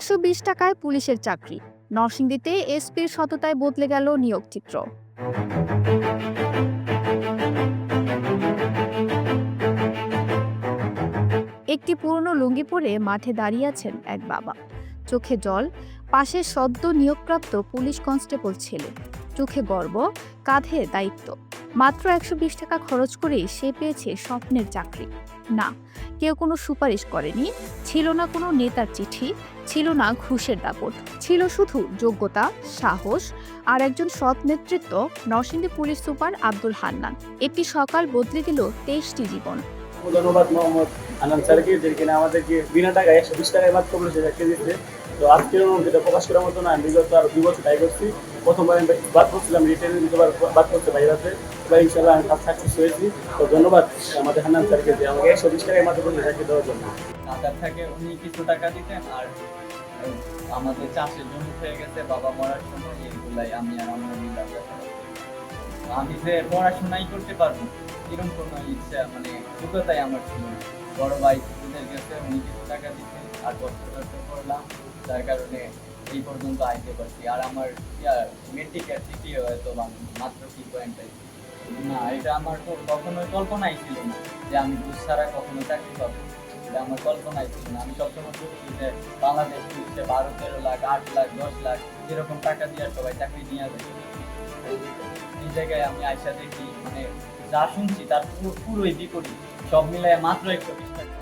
একশো বিশ টাকায় পুলিশের চাকরি। নরসিংদীতে এসপির সততায় বদলে গেল নিয়োগ চিত্র একটি পুরনো লুঙ্গি পরে মাঠে দাঁড়িয়ে আছেন এক বাবা। চোখে জল, পাশে সদ্য নিয়োগপ্রাপ্ত পুলিশ কনস্টেবল ছেলে চোখে গর্ব, কাঁধে দায়িত্ব। মাত্র একশো বিশ টাকা খরচ করেই সে পেয়েছে স্বপ্নের চাকরি। না, কেউ কোনো সুপারিশ করেনি, ছিল না কোনো নেতার চিঠি ছিল না ঘুষের দাপট। ছিল শুধু যোগ্যতা, সাহস আর একজন সৎ নেতৃত্ব, নরসিংদী পুলিশ সুপার আব্দুল হান্নান। একটি সকাল বদলে দিল তেইশটি জীবন। ধন্যবাদ মোহাম্মদ আনন্দ স্যারকে যে কিনা আমাদেরকে বিনা টাকায় একশো বিশ টাকায় মাত্র দিচ্ছে তো আজকের অনুভূতিটা প্রকাশ করার মতো না বিগত আরও দুই বছর ট্রাই করছি। প্রথমবার বাদ করছিলাম দ্বিতীয়বার বাদ করতে বাইরে এবার ইনশাল্লাহ আমি কাজ সাকসেস হয়েছি তো ধন্যবাদ আমাদের হান্নান স্যারকে যে আমাকে একশো বিশ মাত্র দেওয়ার জন্য। থাকে উনি কিছু টাকা দিতেন আর আমাদের চাষের জমি হয়ে গেছে, বাবা মরার সময় এইগুলাই আমি আর আমার আমি যে পড়াশোনাই করতে পারব, এরকম কোনো মানে আমার ছিল বড় ভাই উনি কিছু টাকা দিতেন, আর করলাম কারণে এই পর্যন্ত আইতে পারছি। আর আমার মেট্রিক আর সিটি হয়তো বা মাত্র কি পয়েন্ট না, এটা আমার তো কখনোই কল্পনাই ছিল না যে আমি ছাড়া কখনো চাকরি পাবো। এটা আমার কল্পনাই ছিল না। আমি সবসময় যে বাংলাদেশ বারো তেরো লাখ, আট লাখ, দশ লাখ টাকা দিয়ে সবাই চাকরি নিয়ে যাবে এই জায়গায় আমি আয়সা দেখি মানে যা শুনছি তার পুরোই বিপরীত। সব মিলায় মাত্র একশো বিশ টাকা।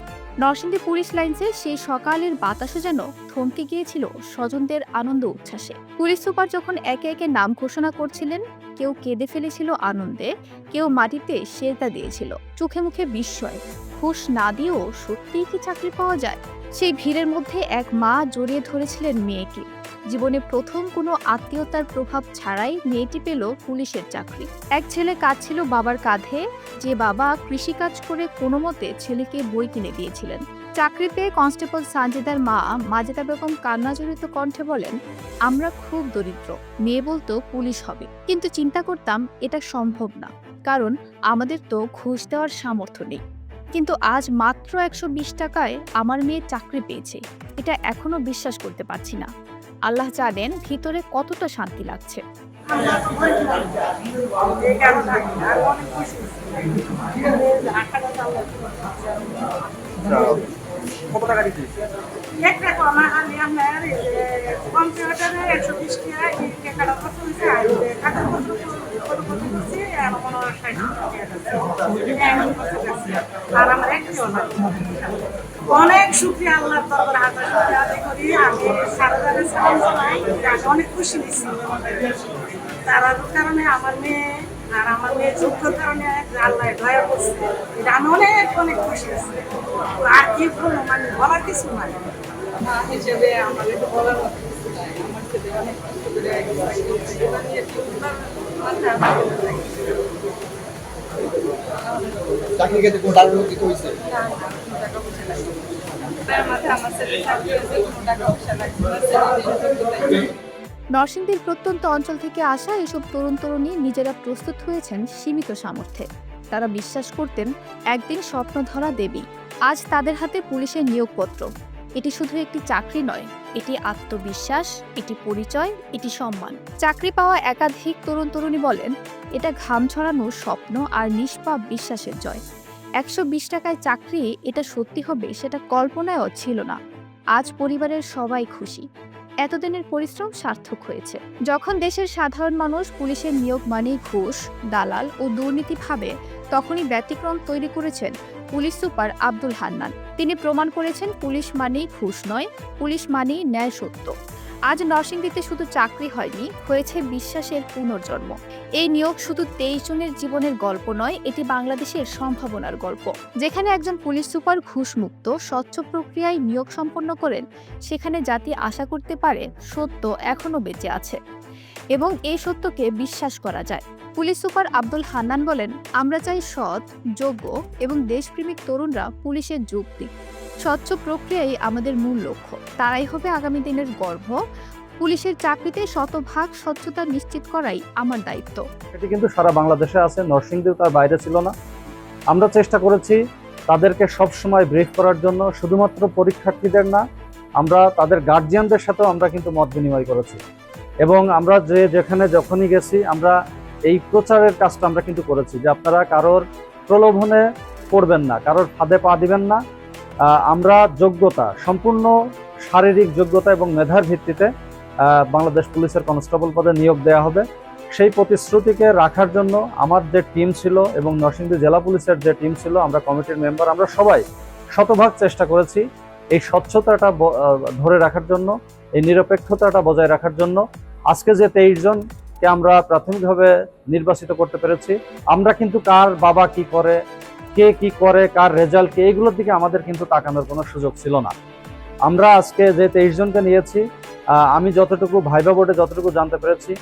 নরসিংদী পুলিশ লাইন্সে সেই সকালের বাতাসও যেন থমকে গিয়েছিল স্বজনদের আনন্দ উচ্ছ্বাসে। পুলিশ সুপার যখন একে একে নাম ঘোষণা করছিলেন কেউ কেঁদে ফেলেছিল আনন্দে, কেউ মাটিতে সেতা দিয়েছিল। চোখে মুখে বিস্ময় ঘুষ না দিয়েও সত্যিই কি চাকরি পাওয়া যায়? সেই ভিড়ের মধ্যে এক মা জড়িয়ে ধরেছিলেন মেয়েকে। জীবনে প্রথম কোনো আত্মীয়তার প্রভাব ছাড়াই মেয়েটি পেল পুলিশের চাকরি। এক ছেলে কাজ কাঁদছিল বাবার কাঁধে, যে বাবা কৃষিকাজ করে কোনো মতে ছেলেকে বই কিনে দিয়েছিলেন। চাকরি পেয়ে কনস্টেবল সানজিদার মা মাজেদা বেগম কান্নাজড়িত কণ্ঠে বলেন, আমরা খুব দরিদ্র, মেয়ে বলতো পুলিশ হবে। কিন্তু চিন্তা করতাম এটা সম্ভব না, কারণ আমাদের তো ঘুষ দেওয়ার সামর্থ্য নেই। কিন্তু আজ মাত্র একশো বিশ টাকায় আমার মেয়ে চাকরি পেয়েছে, এটা এখনও বিশ্বাস করতে পারছি না। আল্লাহ জানেন ভিতরে কতটা শান্তি লাগছে। কত টাকা আমি আপনার কম্পিউটারে একশো বিশ টাকা আর আর আমার না অনেক সুখী আল্লাহ তরফ হাতে আদায় করি, আমি সারা জানে সালাম জানাই। আমি অনেক খুশি নিচ্ছি তার কারণে আমার মেয়ে আর আমার মেয়ে যোগ্য কারণে আল্লাহ দয়া করছে। এটা আমি অনেক অনেক খুশি আছি। আর কি বলব মানে বলার কিছু নাই মা হিসেবে আমার একটু বলার আমার ছেলে অনেক কষ্ট করে। চাকরি ক্ষেত্রে কোনো টাকা দিতে হয়েছে আমার ছেলে চাকরি আছে, কোনো টাকা পয়সা লাগবে নরসিংদীর প্রত্যন্ত অঞ্চল থেকে আসা এসব তরুণ তরুণী নিজেরা প্রস্তুত হয়েছেন সীমিত সামর্থ্যে। তারা বিশ্বাস করতেন, একদিন স্বপ্ন ধরা দেবী, আজ তাদের হাতে পুলিশের নিয়োগপত্র। এটি শুধু একটি চাকরি নয়, এটি আত্মবিশ্বাস, এটি পরিচয়, এটি সম্মান। চাকরি পাওয়া একাধিক তরুণ তরুণী বলেন, এটা ঘাম ছড়ানোর স্বপ্ন আর নিষ্পাপ বিশ্বাসের জয়। একশো বিশ টাকায় চাকরি, এটা সত্যি হবে, সেটা কল্পনায়ও ছিল না। আজ পরিবারের সবাই খুশি। এতদিনের পরিশ্রম সার্থক হয়েছে। যখন দেশের সাধারণ মানুষ পুলিশের নিয়োগ মানে ঘুষ, দালাল ও দুর্নীতি ভাবে, তখনই ব্যতিক্রম তৈরি করেছেন পুলিশ সুপার আব্দুল হান্নান। তিনি প্রমাণ করেছেন পুলিশ মানেই ঘুষ নয়, পুলিশ মানেই ন্যায় সত্য আজ নরসিংদীতে শুধু চাকরি হয়নি, হয়েছে বিশ্বাসের পুনর্জন্ম। এই নিয়োগ শুধু তেইশ জনের জীবনের গল্প নয়, এটি বাংলাদেশের সম্ভাবনার গল্প। যেখানে একজন পুলিশ সুপার ঘুষমুক্ত, স্বচ্ছ প্রক্রিয়ায় নিয়োগ সম্পন্ন করেন, সেখানে জাতি আশা করতে পারে সত্য এখনও বেঁচে আছে। এবং এই সত্যকে বিশ্বাস করা যায়। পুলিশ সুপার আব্দুল হান্নান বলেন, আমরা চাই সৎ, যোগ্য এবং দেশপ্রেমিক তরুণরা পুলিশের যোগ দিক স্বচ্ছ প্রক্রিয়াই আমাদের মূল লক্ষ্য। তারাই হবে আগামী দিনের গর্ব। পুলিশের চাকরিতে শতভাগ স্বচ্ছতা নিশ্চিত করাই আমার দায়িত্ব। এটি কিন্তু সারা বাংলাদেশে আছে, নরসিংদীও তার বাইরে ছিল না। আমরা চেষ্টা করেছি তাদেরকে সব সময় ব্রিফ করার জন্য, শুধুমাত্র পরীক্ষার্থীদের না, আমরা তাদের গার্জিয়ানদের সাথেও আমরা কিন্তু মত বিনিময় করেছি। এবং আমরা যে যেখানে যখনই গেছি, আমরা এই প্রচারের কাজটা আমরা কিন্তু করেছি, যে আপনারা কারোর প্রলোভনে পড়বেন না, কারোর ফাঁদে পা দিবেন না। আমরা যোগ্যতা, সম্পূর্ণ শারীরিক যোগ্যতা এবং মেধার ভিত্তিতে বাংলাদেশ পুলিশের কনস্টেবল পদে নিয়োগ দেওয়া হবে। সেই প্রতিশ্রুতিকে রাখার জন্য আমার যে টিম ছিল এবং নরসিংদী জেলা পুলিশের যে টিম ছিল, আমরা কমিটির মেম্বার, আমরা সবাই শতভাগ চেষ্টা করেছি এই স্বচ্ছতাটা ধরে রাখার জন্য, এই নিরপেক্ষতাটা বজায় রাখার জন্য। আজকে যে তেইশ জনকে আমরা প্রাথমিকভাবে নির্বাচিত করতে পেরেছি, আমরা কিন্তু কার বাবা কি করে কে কি করে, কার রেজাল্ট কি এইগুলোর দিকে আমাদের কিন্তু তাকানোর কোনো সুযোগ ছিল না। আমরা আজকে যে তেইশ জনকে নিয়েছি আমি যতটুকু ভাইবা বোর্ডে যতটুকু জানতে পেরেছি,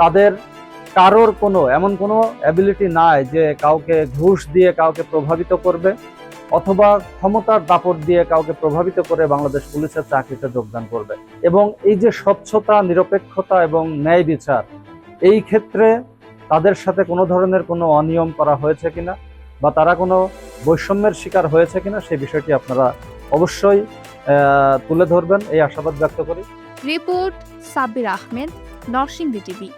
তাদের কারোর কোনো, এমন কোনো অ্যাবিলিটি নাই যে কাউকে ঘুষ দিয়ে কাউকে প্রভাবিত করবে, অথবা ক্ষমতার দাপট দিয়ে কাউকে প্রভাবিত করে বাংলাদেশ পুলিশের চাকরিতে যোগদান করবে। এবং এই যে স্বচ্ছতা, নিরপেক্ষতা এবং ন্যায় বিচার, এই ক্ষেত্রে তাদের সাথে কোনো ধরনের কোনো অনিয়ম করা হয়েছে কিনা বা তারা কোনো বৈষম্যের শিকার হয়েছে কিনা সেই বিষয়টি আপনারা অবশ্যই তুলে ধরবেন। এই আশাবাদ ব্যক্ত করি। Report Sabbir Ahmed, Narsingdi TV.